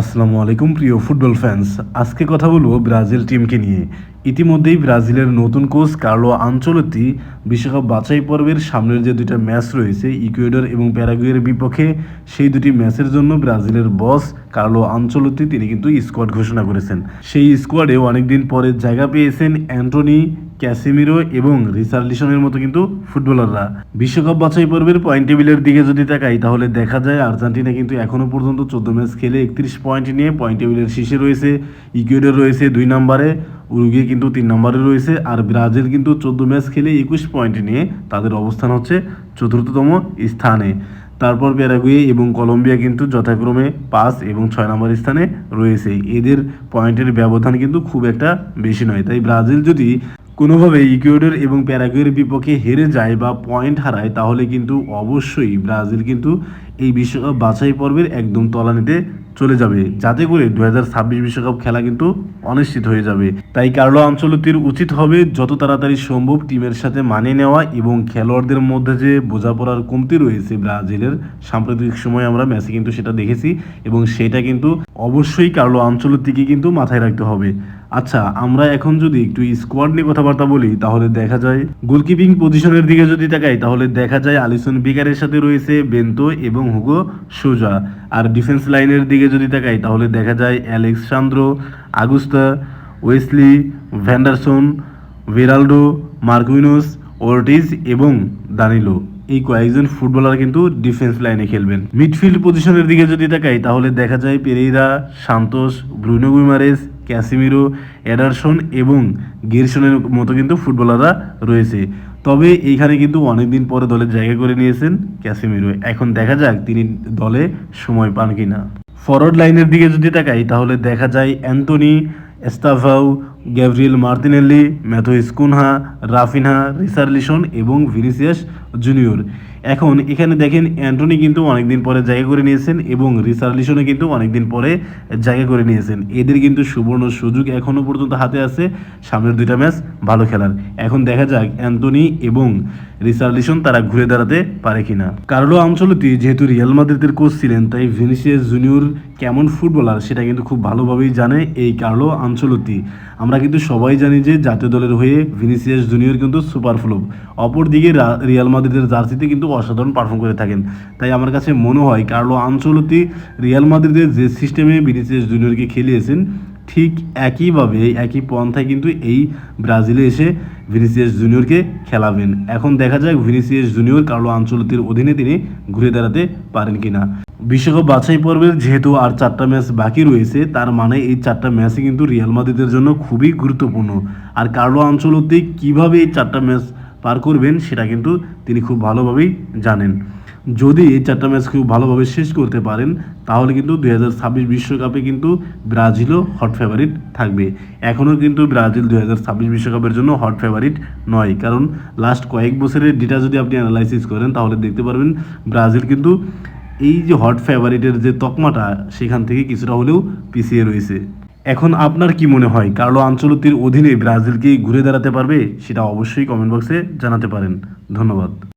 আসসালামু আলাইকুম, প্রিয় ফুটবল ফ্যান্স আজকে কথা বলব ব্রাজিল টিমকে নিয়ে। ইতিমধ্যেই ব্রাজিলের নতুন কোচ কার্লো আঞ্চলতি বিশ্বকাপ বাছাই পর্বের সামনের যে দুইটা ম্যাচ রয়েছে, ইকুয়েডর এবং প্যারাগুয়ের বিপক্ষে, সেই দুটি ম্যাচের জন্য ব্রাজিলের বস কার্লো আঞ্চলতি তিনি কিন্তু স্কোয়াড ঘোষণা করেছেন। সেই স্কোয়াডে অনেকদিন পরে জায়গা পেয়েছেন অ্যান্টনি ক্যাসিমিরো এবং রিসার্লিসনের মতো কিন্তু ফুটবলাররা। বিশ্বকাপ বাছাই পর্বের পয়েন্ট টেবিলের দিকে যদি তাকাই, তাহলে দেখা যায় আর্জেন্টিনা কিন্তু এখনও পর্যন্ত চোদ্দ ম্যাচ খেলে একত্রিশ পয়েন্ট নিয়ে পয়েন্ট টেবিলের শীর্ষে রয়েছে। ইকুয়েডর রয়েছে দুই নম্বরে, উরুগুয়ে কিন্তু তিন নম্বরে রয়েছে আর ব্রাজিল কিন্তু চোদ্দ ম্যাচ খেলে একুশ পয়েন্ট নিয়ে তাদের অবস্থান হচ্ছে চতুর্থতম স্থানে। তারপর প্যারাগুয়ে এবং কলম্বিয়া কিন্তু যথাক্রমে পাঁচ এবং ছয় নম্বর স্থানে রয়েছে। এদের পয়েন্টের ব্যবধান কিন্তু খুব একটা বেশি নয়। তাই ব্রাজিল যদি কোনোভাবে ইকুয়েডর এবং প্যারাগুয়ের বিপক্ষে হেরে যায় বা পয়েন্ট হারায়, তাহলে কিন্তু অবশ্যই ব্রাজিল কিন্তু এই বিশ্বকাপ বাছাই পর্বের একদম তলানিতে চলে যাবে। যাতে করে দু বিশ্বকাপ খেলা কিন্তু অনিশ্চিত হয়ে যাবে। তাই কার্লো আঞ্চলতির উচিত হবে যত তাড়াতাড়ি সম্ভব টিমের সাথে মানিয়ে নেওয়া এবং খেলোয়াড়দের মধ্যে যে বোঝাপড়ার কমতি রয়েছে ব্রাজিলের সাম্প্রতিক সময় আমরা ম্যাচে কিন্তু সেটা দেখেছি এবং সেটা কিন্তু অবশ্যই কার্লো আঞ্চলতিকে কিন্তু মাথায় রাখতে হবে। আচ্ছা আমরা এখন যদি একটু স্কোয়াড নিয়ে কথাবার্তা বলি, তাহলে দেখা যায় গোলকিপিং পজিশনের দিকে যদি তাকাই, তাহলে দেখা যায় আলিসন বিকারের সাথে রয়েছে বেন্তো এবং হুগো সোজা। আর ডিফেন্স লাইনের দিকে যদি তাকাই, তাহলে দেখা যায় অ্যালেক্সান্দ্রো আগুস্তা, ওয়েসলি, ভ্যান্ডারসন, ভেরাল্ডো, মার্কুইনোস, ওর্টিজ এবং দানিলো। এই কয়েকজন ফুটবলার কিন্তু ডিফেন্স লাইনে খেলবেন। মিডফিল্ড পজিশনের দিকে যদি তাকাই, তাহলে দেখা যায় Pereira, Santos, Bruno Guimaraes Casemiro Ederson এবং গিরসনের মতো কিন্তু ফুটবলাররা রয়েছে। তবে এইখানে কিন্তু অনেকদিন পরে দলে জায়গা করে নিয়েছেন ক্যাসিমিরো। এখন দেখা যাক তিনি দলে সময় পান কি না ফরওয়ার্ড লাইনের দিকে যদি তাকাই, তাহলে দেখা যায় Antony Estevao Gabriel Martinelli Matheus Cunha Raphinha Richarlison এবং ভিনিসিয়াস জুনিয়র। এখন এখানে দেখেন অ্যান্টনি কিন্তু অনেকদিন পরে জায়গা করে নিয়েছেন এবং রিসার্লিশনও কিন্তু অনেকদিন পরে জায়গা করে নিয়েছেন। এদের কিন্তু সুবর্ণ সুযোগ এখনও পর্যন্ত হাতে আছে। সামনের দুইটা ম্যাচ ভালো খেলার। এখন দেখা যাক অ্যান্টনি এবং রিসার্লিসন তারা ঘুরে দাঁড়াতে পারে কিনা। কার্লো আঞ্চলতি যেহেতু রিয়াল মাদ্রিদের কোচ ছিলেন, তাই ভিনিসিয়াস জুনিয়র কেমন ফুটবলার সেটা কিন্তু খুব ভালোভাবেই জানে এই কার্লো আঞ্চলতি আমরা কিন্তু সবাই জানি যে জাতীয় দলের হয়ে ভিনিসিয়াস জুনিয়র কিন্তু সুপার ফ্লোপ। অপরদিকে রিয়াল মাদ্রিদের জার্সিতে কিন্তু অসাধারণ পারফর্ম করে থাকেন। তাই আমার কাছে মনে হয় কার্লো আঞ্চলতি রিয়াল মাদ্রিদের যে সিস্টেমে ভিনিসিয়াস জুনিয়রকে খেলিয়েছেন ঠিক একইভাবে, একই পন্থায় কিন্তু এই ব্রাজিলে এসে ভিনিসিয়াস জুনিয়রকে খেলাবেন। এখন দেখা যাক ভিনিসিয়াস জুনিয়র কার্লো আঞ্চলতির অধীনে তিনি ঘুরে দাঁড়াতে পারেন কিনা। বিশ্বকাপ বাছাই পর্বের যেহেতু আর চারটা ম্যাচ বাকি রয়েছে, তার মানে এই চারটা ম্যাচই কিন্তু রিয়াল মাদ্রিদের জন্য খুবই গুরুত্বপূর্ণ। আর কার্লো আঞ্চলতি কীভাবে এই চারটা ম্যাচ পার করবেন, সেটা কিন্তু তিনি খুব ভালোভাবেই জানেন। যদি এই চারটা ম্যাচ খুব ভালোভাবে শেষ করতে পারেন, তাহলে কিন্তু দুই হাজার ছাব্বিশ বিশ্বকাপে কিন্তু ব্রাজিলও হট ফেভারিট থাকবে। এখনও কিন্তু ব্রাজিল দুই হাজার ছাব্বিশ বিশ্বকাপের জন্য হট ফেভারিট নয়। কারণ লাস্ট কয়েক বছরের ডেটা যদি আপনি অ্যানালাইসিস করেন, তাহলে দেখতে পারবেন ব্রাজিল কিন্তু এই যে হট ফেভারিটের যে তকমাটা, সেখান থেকে কিছুটা হলেও পিছিয়ে রয়েছে। এখন আপনার কি মনে হয়, কার্লো আঞ্চলতির অধীনে ব্রাজিলকে ঘুরে দাঁড়াতে পারবে, সেটা অবশ্যই কমেন্ট বক্সে জানাতে পারেন। ধন্যবাদ।